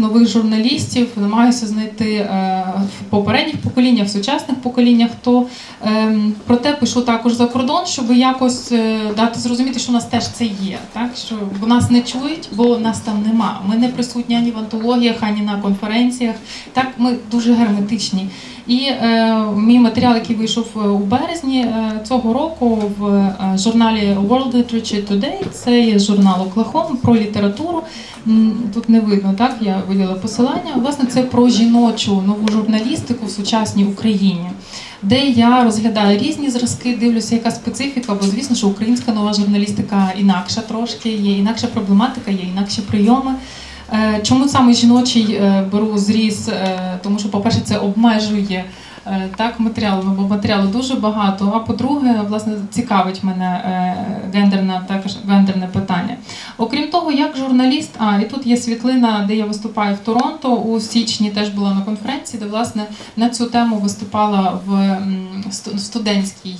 нових журналістів, намагаюся знайти е, в попередніх поколіннях, в сучасних поколіннях. То ем, проте пишу також за кордон, щоб якось е, дати зрозуміти, що у нас теж це є. Так що бо нас не чують, бо нас там нема. Ми не присутні ані в антологіях, ані на конференціях. Так, ми дуже герметичні. І е, мій матеріал, який вийшов е, у березні е, цього року в е, журналі World Literature Today, це є журнал Оклахом про літературу. Тут не видно, так я виділа посилання. Власне, це про жіночу нову журналістику в сучасній Україні, де я розглядаю різні зразки, дивлюся, яка специфіка, бо звісно, що українська нова журналістика інакша трошки, є інакша проблематика, є інакші прийоми. Е, Чому саме жіночий е, беру зріз? Е, Тому що, по-перше, це обмежує так матеріал, ну, бо матеріалу дуже багато. А по-друге, власне, цікавить мене гендерне, також гендерне питання. Окрім того, як журналіст, а і тут є світлина, де я виступаю в Торонто у січні, теж була на конференції, де власне на цю тему виступала в студентській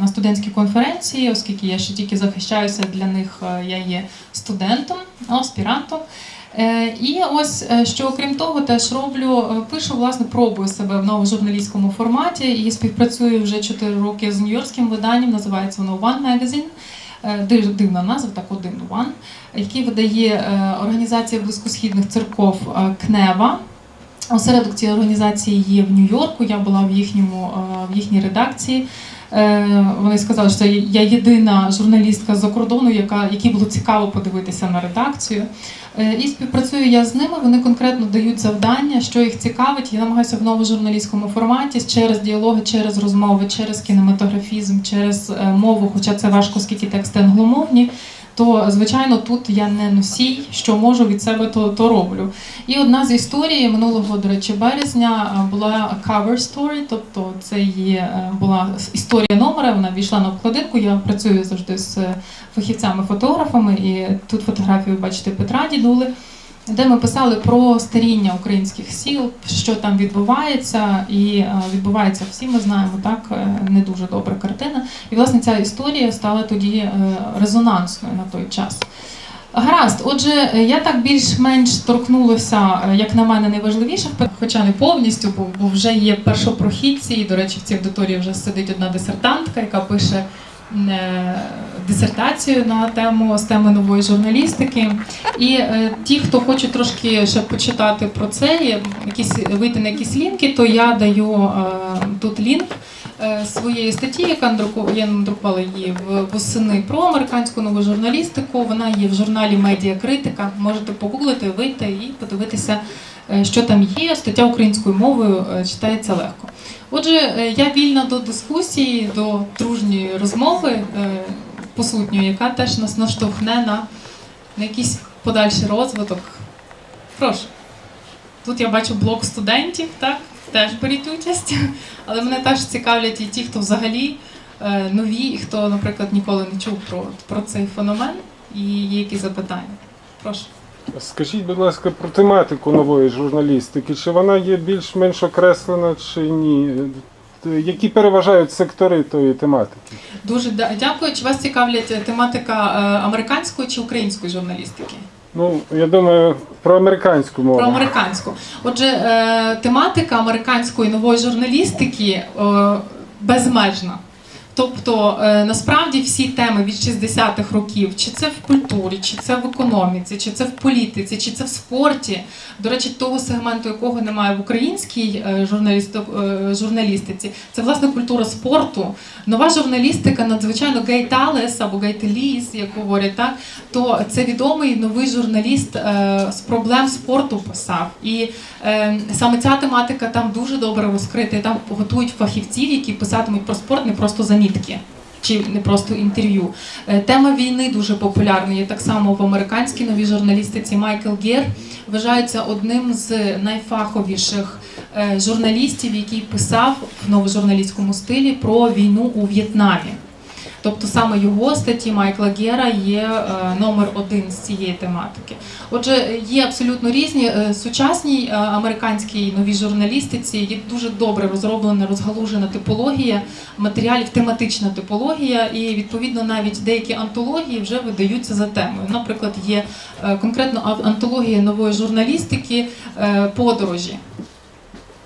на студентській конференції, оскільки я ще тільки захищаюся для них, я є студентом, аспірантом. Е, І ось е, що окрім того, теж роблю, е, пишу, власне, пробую себе в новому журналістському форматі і співпрацюю вже 4 роки з нью-йоркським виданням, називається воно One Magazine. Дивна назва, так один One, який видає організація близькосхідних церков КНЕВА. Осередок цієї організації є в Нью-Йорку. Я була в їхньому в їхній редакції. Е, Вони сказали, що я єдина журналістка з-за кордону, яка якій було цікаво подивитися на редакцію. Е, І співпрацюю я з ними. Вони конкретно дають завдання, що їх цікавить. Я намагаюся в новому журналістському форматі через діалоги, через розмови, через кінематографізм, через е, мову, хоча це важко, оскільки тексти англомовні. То звичайно тут я не носій, що можу від себе, то, то роблю. І одна з історій минулого, до речі, березня е, була cover story, тобто це є е, була історія номера. Вона війшла на обкладинку. Я працюю завжди з е, фахівцями-фотографами, і тут фотографію бачите Петра Дідули, де ми писали про старіння українських сіл, що там відбувається, і е, відбувається всі. Ми знаємо так е, не дуже добра картина. І власне ця історія стала тоді е, резонансною на той час. Гаразд, отже, я так більш-менш торкнулася, як на мене, найважливіших, хоча не повністю, бо, вже є першопрохідці, і, до речі, в цій аудиторії вже сидить одна дисертантка, яка пише дисертацію на тему з нової журналістики. І е, ті, хто хочуть трошки ще почитати про це, якісь вийти на якісь лінки, то я даю е, тут лінк е, своєї статті, яка я надрукувала її восени про американську нову журналістику. Вона є в журналі Медіа Критика. Можете погуглити, вийти і подивитися, що там є. Стаття українською мовою читається легко. Отже, я вільна до дискусії, до дружньої розмови посутньої, яка теж нас наштовхне на, на якийсь подальший розвиток. Прошу. Тут я бачу блок студентів, так? Теж беріть участь. Але мене теж цікавлять і ті, хто взагалі е, нові, і хто, наприклад, ніколи не чув про, про цей феномен, і є якісь запитання. Прошу. Скажіть, будь ласка, про тематику нової журналістики. Чи вона є більш-менш окреслена, чи ні? Т- Які переважають сектори тої тематики? Дуже дякую. Чи вас цікавлять е, тематика е, американської чи української журналістики? Ну, я думаю, про американську мову. Про американську. Отже, е, тематика американської нової журналістики е, безмежна. Тобто, е, насправді всі теми від 60-х років, чи це в культурі, чи це в економіці, чи це в політиці, чи це в спорті. До речі, того сегменту, якого немає в українській е, е, журналістиці, це власне культура спорту. Нова журналістика надзвичайно Гей Талес або Гей Теліс, як говорять, так то це відомий новий журналіст з проблем спорту писав. І саме ця тематика там дуже добре розкрита. І там готують фахівців, які писатимуть про спорт не просто замітки. Чи не просто інтерв'ю. Е, Тема війни дуже популярна. Є так само в американській новій журналістиці Майкл Гер вважається одним з найфаховіших е, журналістів, який писав в новожурналістському стилі про війну у В'єтнамі. Тобто саме його статті Майкла Гера є е, номер один з цієї тематики. Отже, є абсолютно різні Е, сучасній е, американській новій журналістиці. Є дуже добре розроблена, розгалужена типологія матеріалів, тематична типологія, і відповідно навіть деякі антології вже видаються за темою. Наприклад, є конкретно антологія нової журналістики подорожі.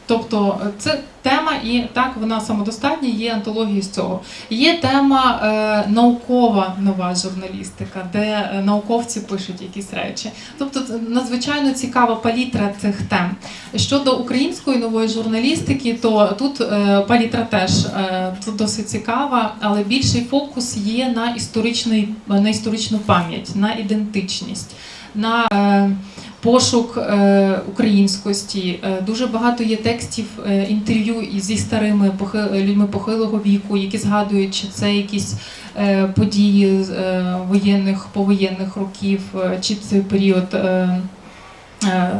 Тобто це тема, і так вона самодостатня, є антології з цього. Є тема е, наукова нова журналістика, де е, науковці пишуть якісь речі. Тобто надзвичайно цікава палітра цих тем. Щодо української нової журналістики, то тут е, палітра теж е, тут досить цікава, але більший фокус є на історичний, на історичну пам'ять, на ідентичність. На е, пошук е, українськості. Е, дуже багато є текстів е, інтерв'ю зі старими людьми похилого віку, які згадують, чи це якісь події воєнних повоєнних років, чи це період. Е,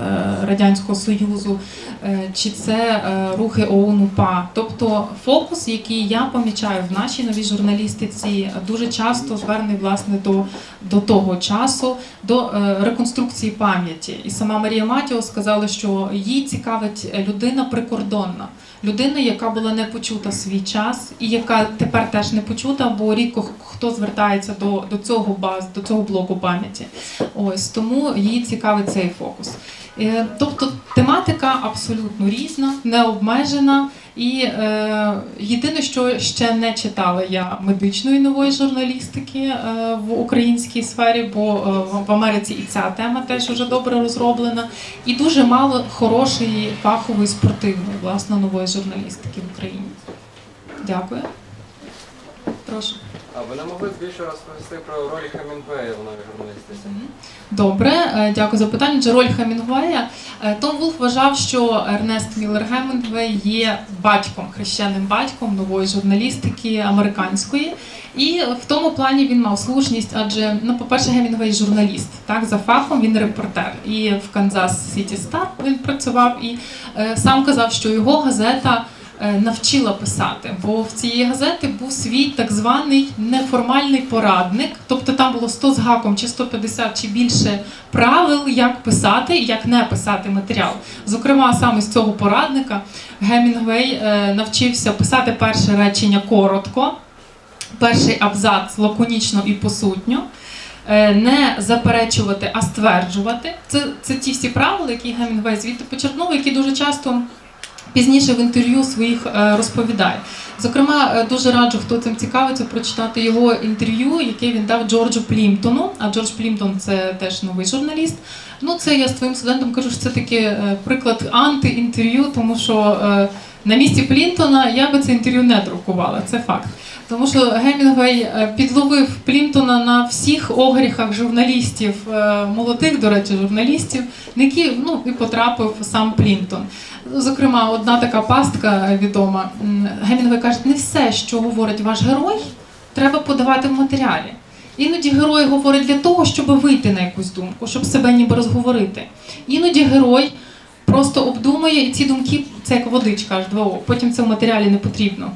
Радянського Союзу, е, чи це е, рухи ОУН УПА. Тобто фокус, який я помічаю в нашій новій журналістиці, дуже часто звернений власне до, до того часу, до реконструкції пам'яті. І сама Марія Матіо сказала, що їй цікавить людина прикордонна. Людина, яка була не почута свій час, і яка тепер теж не почута, бо рідко хто звертається до, до цього баз, до цього блоку пам'яті. Ось тому її цікавить цей фокус. Е, Тобто тематика абсолютно різна, не обмежена. І е, єдине, що ще не читала я медичної нової журналістики е, в українській сфері, бо е, в Америці і ця тема теж вже добре розроблена, і дуже мало хорошої фахової спортивної власне нової журналістики в Україні. Дякую. Прошу. А ви не могли б більше розповісти про роль Хемінгуея в новій журналістиці? Добре, е, дякую за питання. Отже, роль Хемінгуея. Е, Том Вулф вважав, що Ернест Міллер Гемінгвей є батьком, хрещеним батьком нової журналістики американської. І в тому плані він мав слушність, адже ну, по-перше, Гемінгвей журналіст. Так, за фахом він репортер. І в Канзас Сіті Стар він працював і е, сам казав, що його газета. Е, Навчила писати, бо в цієї газети був свій так званий неформальний порадник, тобто там було 100 з гаком чи 150 чи більше правил, як писати і як не писати матеріал. Зокрема, саме з цього порадника Гемінгвей е, навчився писати перше речення коротко, перший абзац лаконічно і посутньо. е, Не заперечувати, а стверджувати. Це, це ті всі правила, які Гемінгвей звідти почерпнув, які дуже часто пізніше в інтерв'ю своїх е, розповідає. Зокрема, е, дуже раджу, хто цим цікавиться, прочитати його інтерв'ю, яке він дав Джорджу Плімтону. А Джордж Плімтон це теж новий журналіст. Ну, це я своїм студентам кажу, що це такий е, приклад анти-інтерв'ю, тому що на місці Плінтона я би це інтерв'ю не друкувала, це факт. Тому що Гемінгвей підловив Плінтона на всіх огріхах журналістів, молодих, до речі, журналістів, на які ну, і потрапив сам Плінтон. Зокрема, одна така пастка відома. Гемінгвей каже, не все, що говорить ваш герой, треба подавати в матеріалі. Іноді герой говорить для того, щоб вийти на якусь думку, щоб себе ніби розговорити. Іноді герой просто обдумує, і ці думки це як водичка аж 2 потім це в матеріалі не потрібно.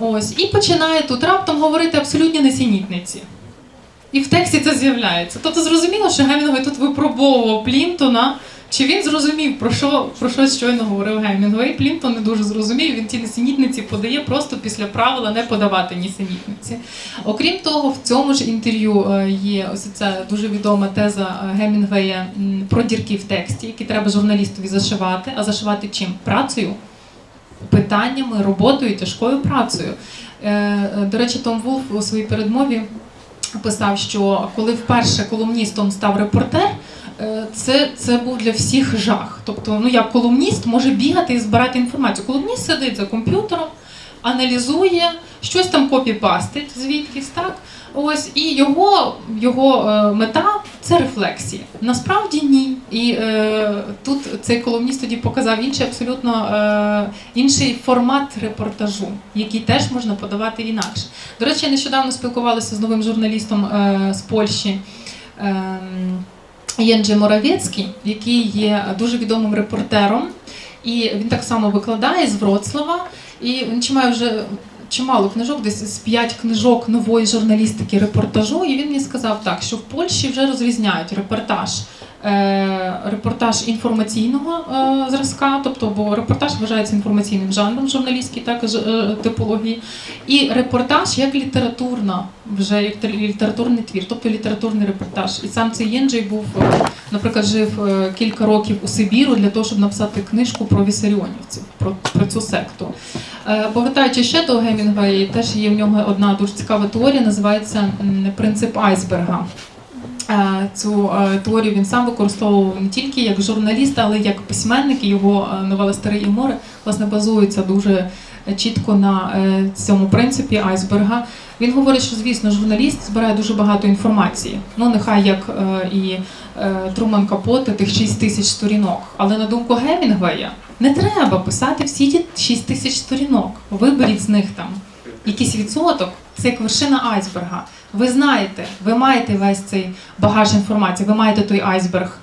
Ось, і починає тут раптом говорити абсолютні несенітниці. І в тексті це з'являється. Тобто зрозуміло, що Гемінгвей тут випробовував Плінтона, чи він зрозумів, про що, про що щойно говорив Гемінгвей. Плінтон не дуже зрозумів, він ті несенітниці подає просто після правила не подавати несенітниці. Окрім того, в цьому ж інтерв'ю е, є ось ця дуже відома теза е, Гемінгвея про дірки в тексті, які треба журналістові зашивати. А зашивати чим? Працею, питаннями, роботою, тяжкою працею. Е, До речі, Том Вулф у своїй передмові писав, що коли вперше колумністом став репортер, це, це був для всіх жах. Тобто, ну як колумніст може бігати і збирати інформацію. Колумніст сидить за комп'ютером, аналізує, щось там копіпастить звідкись, так? Ось і його, його е, мета це рефлексія. Насправді ні. І е, тут цей колумніст тоді показав інший абсолютно е, інший формат репортажу, який теж можна подавати інакше. До речі, я нещодавно спілкувалася з новим журналістом е, з Польщі. Е, Єнджи Моровецький, який є дуже відомим репортером, і він так само викладає з Вроцлава. І він чи має вже чимало книжок, десь з п'ять книжок нової журналістики репортажу. І він мені сказав так, що в Польщі вже розрізняють репортаж. Е, Репортаж інформаційного е, зразка, тобто, бо репортаж вважається інформаційним жанром журналістській, так е, типології, і репортаж як літературна, вже як літературний твір, тобто літературний репортаж. І сам цей Єнджей був, наприклад, жив кілька років у Сибіру для того, щоб написати книжку про вісаріонівців, про, про цю секту. Повертаючи ще до Гемінгвея, теж є в нього одна дуже цікава теорія, називається принцип айсберга. Е, Цю е, теорію він сам використовував не тільки як журналіст, але й як письменник. Його е, новела Старе і море власне базується дуже чітко на цьому принципі айсберга. Він говорить, що звісно, журналіст збирає дуже багато інформації. Ну нехай як і Труман Капоте, тих 6 тисяч сторінок. Але на думку Гемінгвея, не треба писати всі ті 6 тисяч сторінок. Виберіть з них там якийсь відсоток. Це як вершина айсберга. Ви знаєте, ви маєте весь цей багаж інформації, ви маєте той айсберг.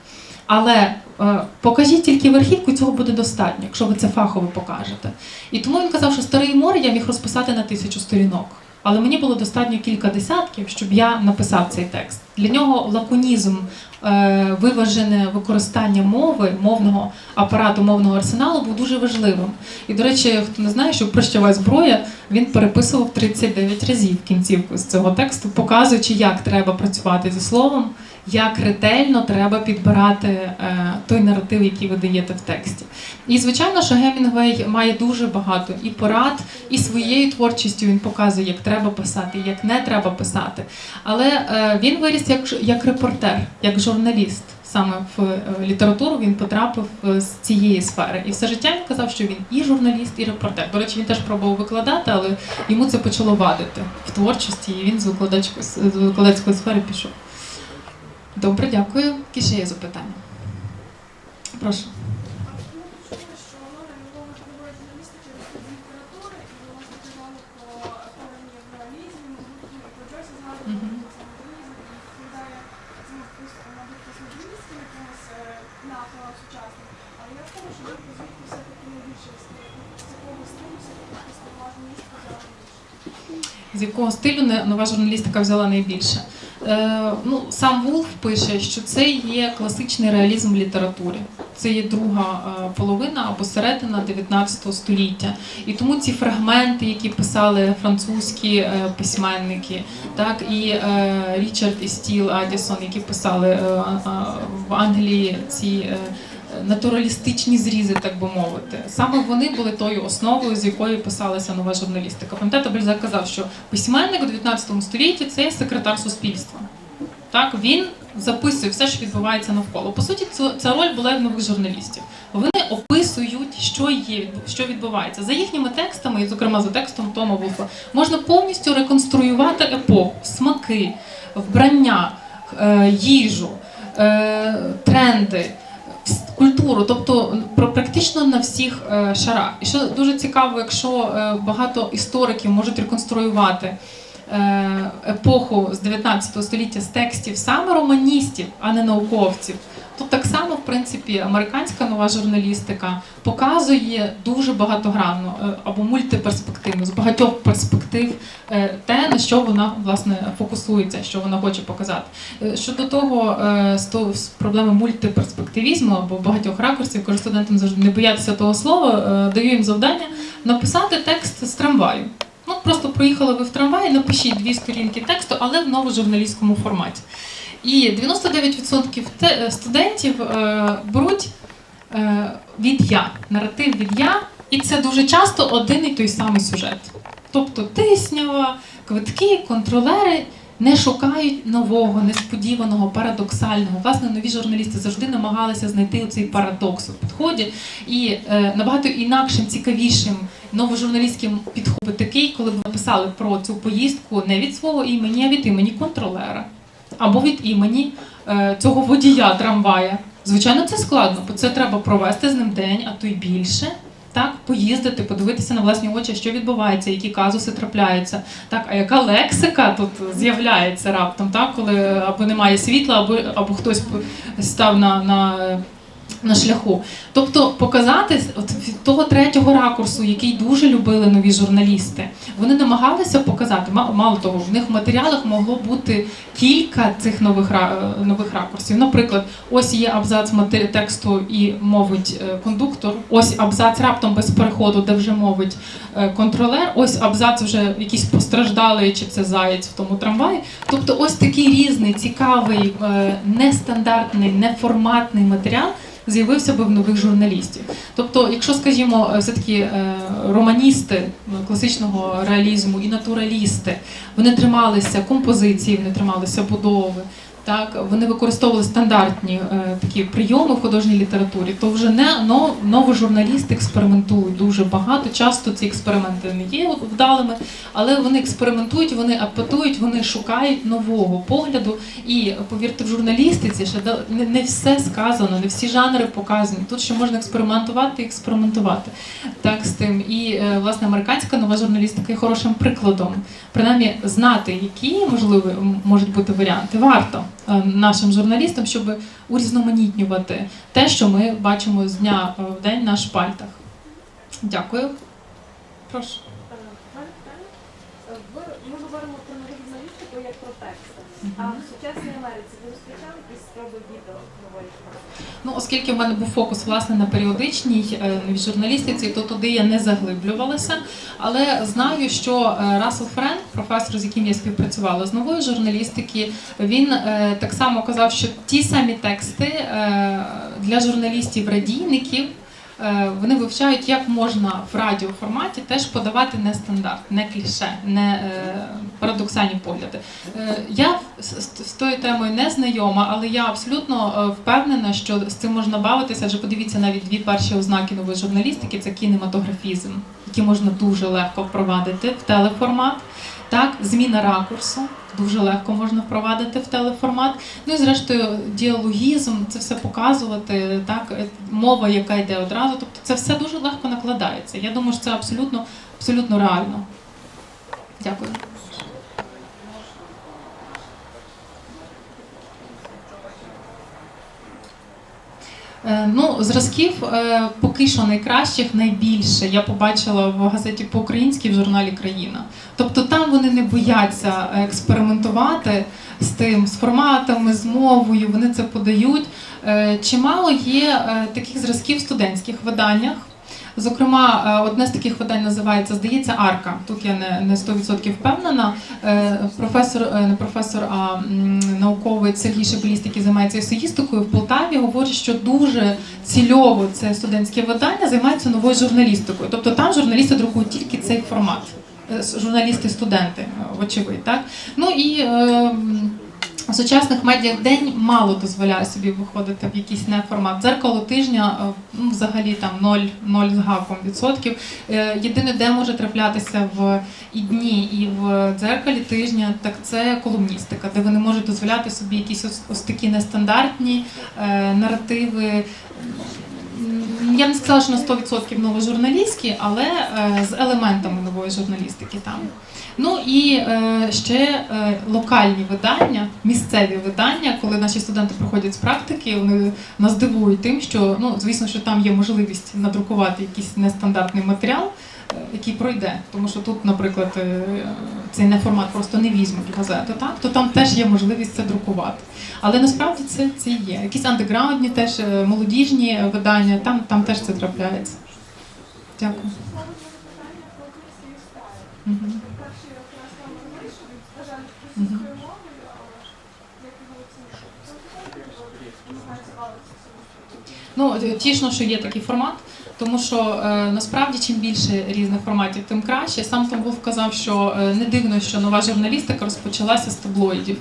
Але е, покажіть тільки верхівку, цього буде достатньо, якщо ви це фахово покажете. І тому він казав, що старий море я міг розписати на тисячу сторінок. Але мені було достатньо кілька десятків, щоб я написав цей текст. Для нього лаконізм, е, виважене використання мови, мовного апарату, мовного арсеналу був дуже важливим. І, до речі, хто не знає, що прощава зброя він переписував 39 разів кінцівку з цього тексту, показуючи, як треба працювати зі словом, як ретельно треба підбирати е, той наратив, який ви даєте в тексті. І звичайно, що Гемінгвей має дуже багато і порад, і своєю творчістю він показує, як треба писати, як не треба писати. Але е, він виріс як, як репортер, як журналіст. Саме в е, літературу він потрапив е, з цієї сфери. І все життя він казав, що він і журналіст, і репортер. До речі, він теж пробував викладати, але йому це почало вадити в творчості, і він з викладацької сфери пішов. Добре, дякую. Які ще є запитання? Прошу. З якого стилю нова журналістика взяла найбільше? Е, ну, сам Вулф пише, що це є класичний реалізм в літературі. Це є друга е, половина або середина 19 століття. І тому ці фрагменти, які писали французькі е, письменники, так і Річард і Стіл Адісон, які писали в Англії ці. Натуралістичні зрізи, так би мовити, саме вони були тою основою, з якої писалася нова журналістика. Пам'ятаєте, Бальзак казав, що письменник у 19 столітті це секретар суспільства. Так, він записує все, що відбувається навколо. По суті, ця роль була в нових журналістів. Вони описують, що є, що відбувається. За їхніми текстами, і зокрема за текстом Тома Вулфа, можна повністю реконструювати епоху, смаки, вбрання, е, їжу, е, тренди. Культуру, тобто про практично на всіх е, шарах. І що дуже цікаво, якщо е, багато істориків можуть реконструювати е, епоху з 19 століття з текстів саме романістів, а не науковців. То так само, в принципі, американська нова журналістика показує дуже багатогранно е, або мультиперспективно, з багатьох перспектив е, те, на що вона власне фокусується, що вона хоче показати. Е, Щодо того, з проблеми мультиперспективізму або багатьох ракурсів, кажу студентам завжди не боятися того слова, даю їм завдання написати текст з трамваю. Ну, просто проїхали ви в трамваї, напишіть дві сторінки тексту, але в новожурналістському форматі. І 99% е, студентів е, беруть е, від я, наратив від я, і це дуже часто один і той самий сюжет. Тобто тиснява, квитки, контролери не шукають нового, несподіваного, парадоксального. Власне, нові журналісти завжди намагалися знайти цей парадокс у підході. І набагато інакшим, цікавішим новожурналістським підходом такий, коли б написали про цю поїздку не від свого імені, а від імені контролера або від імені е, цього водія трамвая. Звичайно, це складно, бо це треба провести з ним день, а то й більше. Так, поїздити, подивитися на власні очі, що відбувається, які казуси трапляються. Так, а яка лексика тут з'являється раптом, так, коли або немає світла, або, або хтось став на, на на шляху. Тобто показати от від того третього ракурсу, який дуже любили нові журналісти. Вони намагалися показати, мало того, в них в матеріалах могло бути кілька цих нових е, нових ракурсів. Наприклад, ось є абзац тексту і мовить е, кондуктор, ось абзац раптом без переходу, де вже мовить е, контролер, ось абзац вже якийсь постраждалий, чи це заєць в тому трамваї. Тобто, ось такий різний, цікавий, нестандартний, неформатний матеріал з'явився би в нових журналістів. Тобто, якщо, скажімо, все таки романісти е, класичного реалізму і натуралісти, вони трималися композиції, вони трималися будови. Так, вони використовували стандартні е, такі прийоми в художній літературі, то вже не но, новожурналісти експериментують дуже багато. Часто ці експерименти не є вдалими, але вони експериментують, вони апетують, вони шукають нового погляду. І повірте, в журналістиці ще не, не все сказано, не всі жанри показані. Тут ще можна експериментувати і експериментувати. Так з тим. І е, власне американська нова журналістика є хорошим прикладом. Принаймні знати, які можливі можуть бути варіанти, варто нашим журналістам, щоб урізноманітнювати те, що ми бачимо з дня е, в день на шпальтах. Дякую. Прошу. Е, в мене питання. Е, ви- Ми говоримо про нову журналістику як про тексти. А в сучасній Америці ви зустрічали якісь відео нової? Ну, оскільки в мене був фокус власне на періодичній е, новій журналістиці, то туди я не заглиблювалася. Але знаю, що е, Рассел Френк, професор, з яким я співпрацювала з нової журналістики, він е, так само казав, що ті самі тексти е, для журналістів-радійників. Е, Вони вивчають, як можна в радіоформаті теж подавати не стандарт, не кліше, не е, парадоксальні погляди. Е, Я з, тою темою не знайома, але я абсолютно впевнена, що з цим можна бавитися. Адже подивіться навіть дві перші ознаки нової журналістики це кінематографізм, який можна дуже легко впровадити в телеформат. Так, зміна ракурсу дуже легко можна впровадити в телеформат. Ну і зрештою, діалогізм, це все показувати, так, е, мова, яка йде одразу. Тобто це все дуже легко накладається. Я думаю, що це абсолютно, абсолютно реально. Дякую. Е, Ну, зразків е, поки що найкращих, найбільше я побачила в газеті по-українськи в журналі Країна. Тобто вони не бояться експериментувати з тим, з форматами, з мовою, вони це подають. Е, Чимало є е, таких зразків в студентських виданнях. Зокрема, е, одне з таких видань називається, здається, Арка. Тут я не, не 100% впевнена. Професор, не професор, а науковець Сергій Шебеліст, який займається есеїстикою в Полтаві, говорить, що дуже цільово це студентське видання займається новою журналістикою. Тобто там журналісти друкують тільки цей формат. Е, Журналісти-студенти, е, вочевидь, так? Ну і е, сучасних медіа день мало дозволяє собі виходити в якийсь неформат. Дзеркало тижня ну, взагалі там 0, 0 з гаком відсотків. Єдине, де може траплятися в і дні, і в дзеркалі тижня, так це колумністика, де вони можуть дозволяти собі якісь ось, ось такі нестандартні е, наративи. Я не сказала, що на 100% новожурналістські, але е, з елементами нової журналістики там. Ну і е, ще е, локальні видання, місцеві видання, коли наші студенти приходять з практики, вони нас дивують тим, що ну звісно, що там є можливість надрукувати якийсь нестандартний матеріал, який пройде. Тому що тут, наприклад, е, цей неформат просто не візьмуть газету, так то там теж є можливість це друкувати. Але насправді це, це є. Якісь андеграундні, теж е, молодіжні видання, там, там теж це трапляється. Дякую. Не знаю, звалиться Ну, е, тішно, що є такий формат, тому що е, насправді чим більше різних форматів, тим краще. Сам Вулф казав, що е, не дивно, що нова журналістика розпочалася з таблоїдів.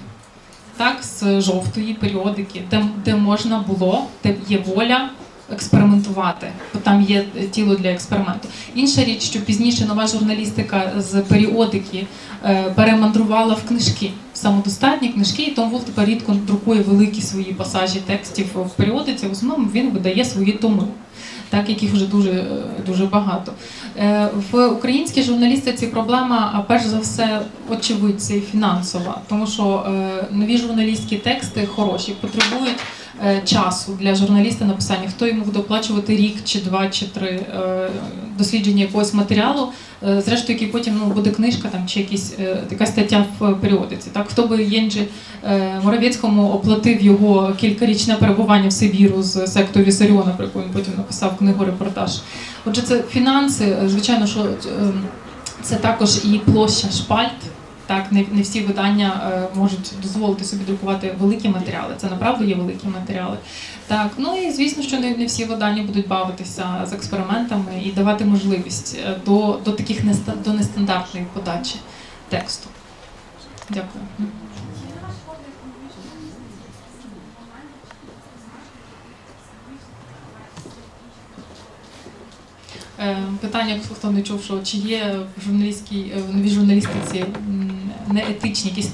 Так, з жовтої періодики, де, де можна було, де є воля експериментувати, бо там є е, тіло для експерименту. Інша річ, що пізніше нова журналістика з періодики е, перемандрувала в книжки, в самодостатні книжки, і Том Вулф тепер рідко друкує великі свої пасажі текстів в періодиці. В основному він видає свої томи. Так, яких вже дуже дуже багато. Е, В українській журналістиці проблема, перш за все, очевидь, і фінансова, тому що е, нові журналістські тексти хороші, потребують часу для журналіста написання, хто йому буде оплачувати рік чи два чи три е, дослідження якогось матеріалу, е, зрештою, який потім ну, буде книжка там чи якісь е, якась стаття в періодиці. Так, хто би Єнджі е, Моровецькому оплатив його кількарічне перебування в Сибіру з сектою Вісаріона, про яку він потім написав книгу репортаж. Отже, це фінанси, е, звичайно, що е, це також і площа шпальт. Так, не, не всі видання е, можуть дозволити собі друкувати великі матеріали. Це направду є великі матеріали. Так, ну і звісно, що не, всі видання будуть бавитися з експериментами і давати можливість е, до, до таких до нестандартної подачі тексту. Дякую. Е, Питання, хто не чув, що чи є в журналістській новій журналістиці неетичні якісь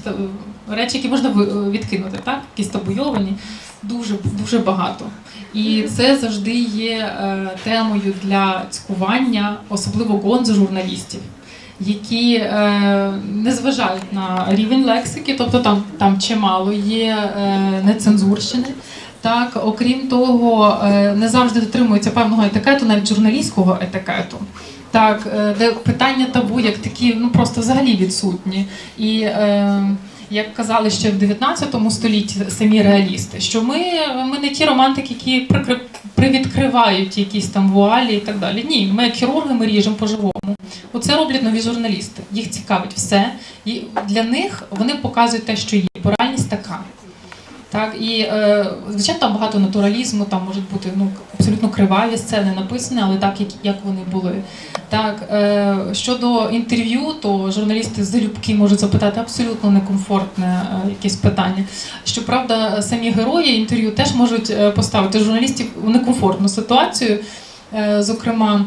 речі, які можна ви- відкинути, так? Якісь табуйовані, дуже дуже багато. І це завжди є е, темою для цькування, особливо гонзо-журналістів, які е, не зважають на рівень лексики, тобто там, там чимало є е, нецензурщини. Так, окрім того, е, не завжди дотримуються певного етикету, навіть журналістського етикету. Так, е, де питання табу як такі, ну просто взагалі відсутні. І е, як казали ще в 19 столітті самі реалісти, що ми, ми не ті романтики, які прикри- привідкривають якісь там вуалі і так далі. Ні, ми хірурги ми ріжемо по-живому. Оце роблять нові журналісти. Їх цікавить все. І для них вони показують те, що є. Бо реальність така. Так, і е, звичайно, там багато натуралізму, там можуть бути ну, абсолютно криваві сцени написані, але так, як, як вони були. Так, е, щодо інтерв'ю, то журналісти залюбки можуть запитати абсолютно некомфортне е, якесь питання. Щоправда, самі герої інтерв'ю теж можуть е, поставити журналістів у некомфортну ситуацію. Е, зокрема,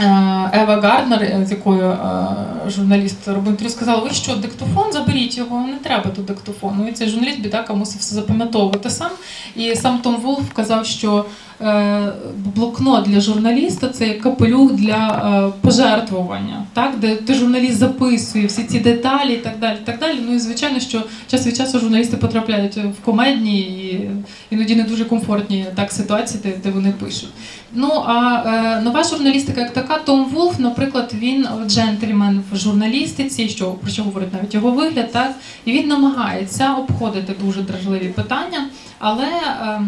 Ева Гарднер, е, з якою е, журналіст робив інтерв'ю, сказала: ви що, диктофон заберіть його, не треба тут диктофону. І цей журналіст бідака мусив все запам'ятовувати сам. І сам Том Волф казав, що е, блокнот для журналіста це як капелюх для е, пожертвування, так? де, де журналіст записує всі ці деталі і так далі. так далі. Ну і звичайно, що час від часу журналісти потрапляють в комедні і іноді не дуже комфортні так ситуації, де, де вони пишуть. Ну а е, нова журналістика як така, Том Вулф, наприклад, він джентльмен в журналістиці, що про що говорить навіть його вигляд, так і він намагається обходити дуже дражливі питання, але е,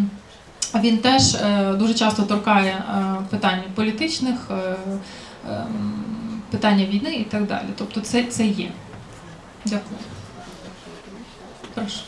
він теж е, дуже часто торкає питання питань політичних, е, е, питання війни і так далі. Тобто це, це є. Дякую. Прошу.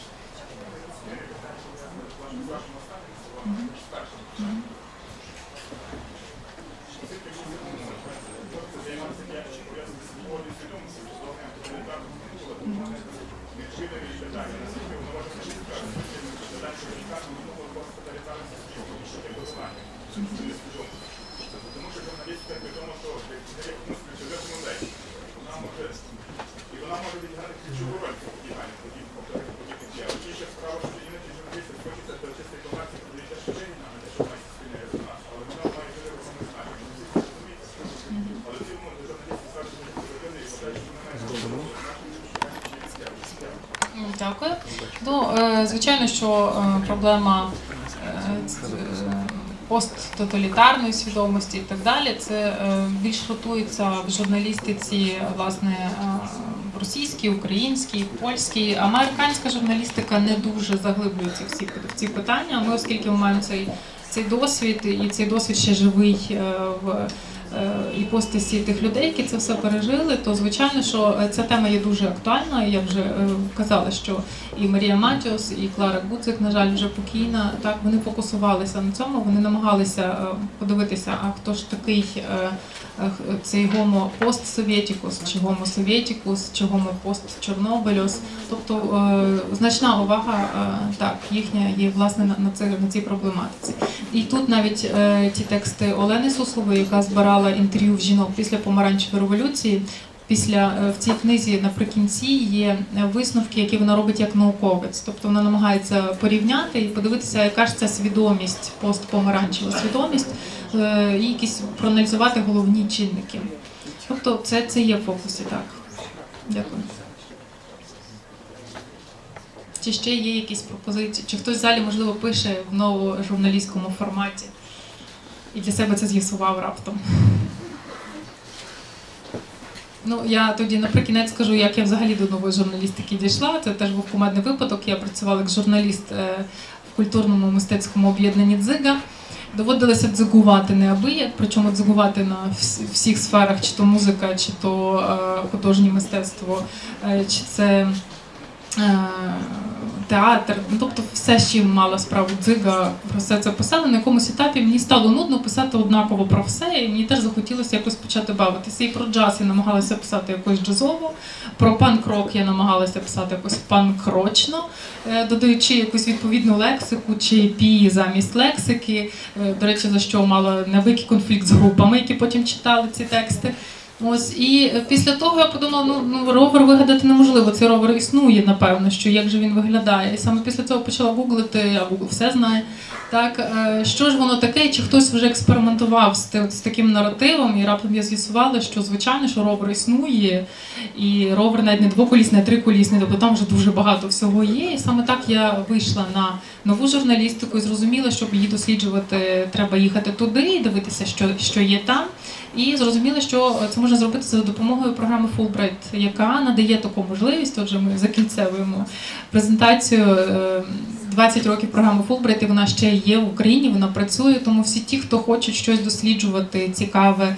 І вона може відіграти ключову роль в запобіганні таких повторних подібних дій. Але ще справа, що іноді журналісти хочеться до чистої інформації про те, що Женіна, а не що має суспільний резонанс. Але вона має дуже вагоме значення. Ми всі це розуміємо. Але в цілому журналісти скажуть, що це родини і вважають, що вона має значення. М, Дякую. Ну, е, звичайно, що е, проблема е, посттоталітарної свідомості і так далі, це більш ротується в журналістиці, власне, російській, українській, польській. Американська журналістика не дуже заглиблюється в ці, в ці питання. Ми, оскільки ми маємо цей, цей досвід, і цей досвід ще живий в іпостасі тих людей, які це все пережили, то звичайно, що е, ця тема є дуже актуальна. Я вже е, казала, що і Марія Матіос, і Клара Гудзик, на жаль, вже покійна. Так вони фокусувалися на цьому. Вони намагалися е, подивитися, а хто ж такий е, е, цей гомо постсовєтікус, чи гомо совєтікус, чи гомо постчорнобильос. Тобто е, значна увага е, так їхня є власне на, це, на цій проблематиці. І тут навіть е, ті тексти Олени Суслової, яка збирала інтерв'ю в жінок після помаранчевої революції. Після в цій книзі наприкінці є висновки, які вона робить як науковець. Тобто вона намагається порівняти і подивитися, яка ж ця свідомість, постпомаранчева свідомість, і якісь проаналізувати головні чинники. Тобто це, це є в фокусі, так. Дякую. Чи ще є якісь пропозиції? Чи хтось в залі, можливо, пише в новожурналістському форматі і для себе це з'ясував раптом? Ну, я тоді наприкінець скажу, як я взагалі до нової журналістики дійшла. Це теж був кумедний випадок. Я працювала як журналіст е, в культурному мистецькому об'єднанні Дзига. Доводилося дзигувати неабияк, причому дзигувати на вс- всіх сферах, чи то музика, чи то е, художнє мистецтво, е, чи це театр. Ну, тобто все, з чим мала справу дзига, про все це писала. На якомусь етапі мені стало нудно писати однаково про все, і мені теж захотілося якось почати бавитися. І про джаз я намагалася писати якось джазово, про панк-рок я намагалася писати якось панк-рочно, е, додаючи якусь відповідну лексику чи пі замість лексики. Е, До речі, за що мала невеликий конфлікт з групами, які потім читали ці тексти. Ось і після того я подумала, ну, ну ровер вигадати неможливо. Цей ровер існує, напевно, що як же він виглядає. І саме після цього почала гуглити, а Google все знає. Так, е, що ж воно таке, чи хтось вже експериментував з, з таким наративом, і раптом я з'ясувала, що звичайно, що ровер існує, і ровер навіть не двоколісний, а триколісний, тобто там вже дуже багато всього є. І саме так я вийшла на нову журналістику і зрозуміла, щоб її досліджувати, треба їхати туди і дивитися, що, що є там. І зрозуміли, що це можна зробити за допомогою програми Fulbright, яка надає таку можливість. Отже, ми закінцевуємо презентацію. е, 20 років програми Fulbright, і вона ще є в Україні, вона працює. Тому всі ті, хто хочуть щось досліджувати, цікаве.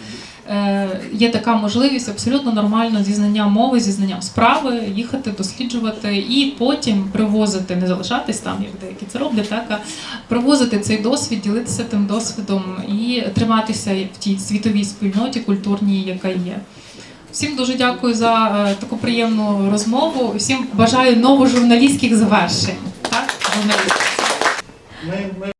Е, Є така можливість абсолютно нормально зі знанням мови, зі знанням справи, їхати, досліджувати і потім привозити, не залишатись там, як деякі це роблять, так а привозити цей досвід, ділитися тим досвідом і триматися в тій світовій спільноті культурній, яка є. Всім дуже дякую за е, таку приємну розмову. Всім бажаю новожурналістських завершень. Так, журналістів.